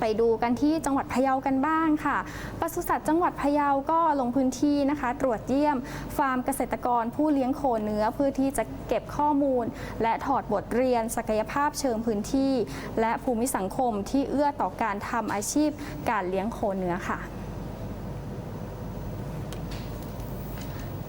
ไปดูกันที่จังหวัดพะเยากันบ้างค่ะปศุสัตว์จังหวัดพะเยาก็ลงพื้นที่นะคะ ตรวจเยี่ยม ฟาร์มเกษตรกรผู้เลี้ยงโคเนื้อเพื่อที่จะเก็บข้อมูล และถอดบทเรียน ศักยภาพเชิงพื้นที่ และภูมิสังคมที่เอื้อต่อการทำอาชีพการเลี้ยงโคเนื้อค่ะ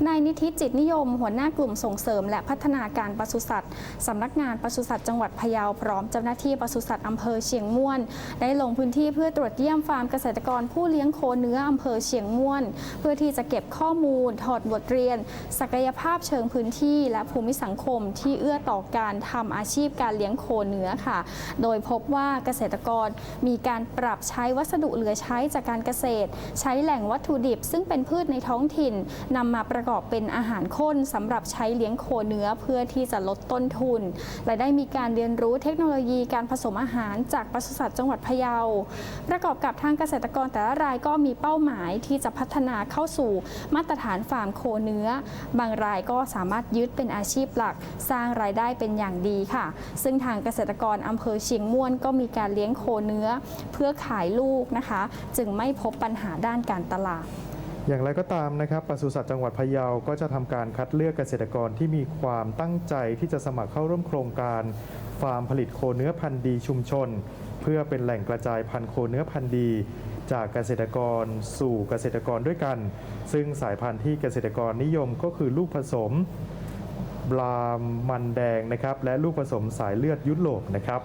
นายนิธิจิตนิยม หัวหน้ากลุ่มส่งเสริม และพัฒนาการปศุสัตว์สำนักงานปศุสัตว์จังหวัดพะเยาพร้อมเจ้าหน้าที่ปศุสัตว์อำเภอเชียงม่วน ได้ลงพื้นที่เพื่อตรวจเยี่ยมฟาร์มเกษตรกรผู้เลี้ยงโคเนื้ออำเภอเชียงม่วน เพื่อที่จะเก็บข้อมูล ถอดบทเรียน ศักยภาพเชิงพื้นที่ และภูมิสังคมที่เอื้อต่อการทำอาชีพการเลี้ยงโคเนื้อค่ะ โดยพบว่าเกษตรกรมีการปรับใช้วัสดุเหลือใช้จากการเกษตร ใช้แหล่งวัตถุดิบ ซึ่งเป็นพืชในท้องถิ่นนำมาประกอบเป็นอาหารข้นสำหรับใช้เลี้ยงโคเนื้อเพื่อที่จะลดต้นทุน และได้มีการเรียนรู้เทคโนโลยีการผสมอาหารจากปศุสัตว์จังหวัดพะเยา ประกอบกับทางเกษตรกรแต่ละรายก็มีเป้าหมายที่จะพัฒนาเข้าสู่มาตรฐานฟาร์มโคเนื้อ บางรายก็สามารถยึดเป็นอาชีพหลัก สร้างรายได้เป็นอย่างดีค่ะ ซึ่งทางเกษตรกรอำเภอเชียงม่วนก็มีการเลี้ยงโคเนื้อ เพื่อขายลูกนะคะ จึงไม่พบปัญหาด้านการตลาด อย่างไรก็ตามนะครับปศุสัตว์จังหวัดพะเยาก็จะทำการคัดเลือกเกษตรกรที่มีความตั้งใจที่จะสมัครเข้าร่วมโครงการฟาร์มผลิตโคเนื้อพันธุ์ดีชุมชน เพื่อเป็นแหล่งกระจายพันธุ์โคเนื้อพันธุ์ดี จากเกษตรกรสู่เกษตรกรด้วยกัน ซึ่งสายพันธุ์ที่เกษตรกรนิยมก็คือลูกผสมบลามมันแดงนะครับและลูกผสมสายเลือดยุโรปนะครับ